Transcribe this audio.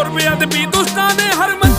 ਗੁਰਮਿਆਂ ਤੇ ਵੀ ਦੇ ਹਰ ਹਰਮ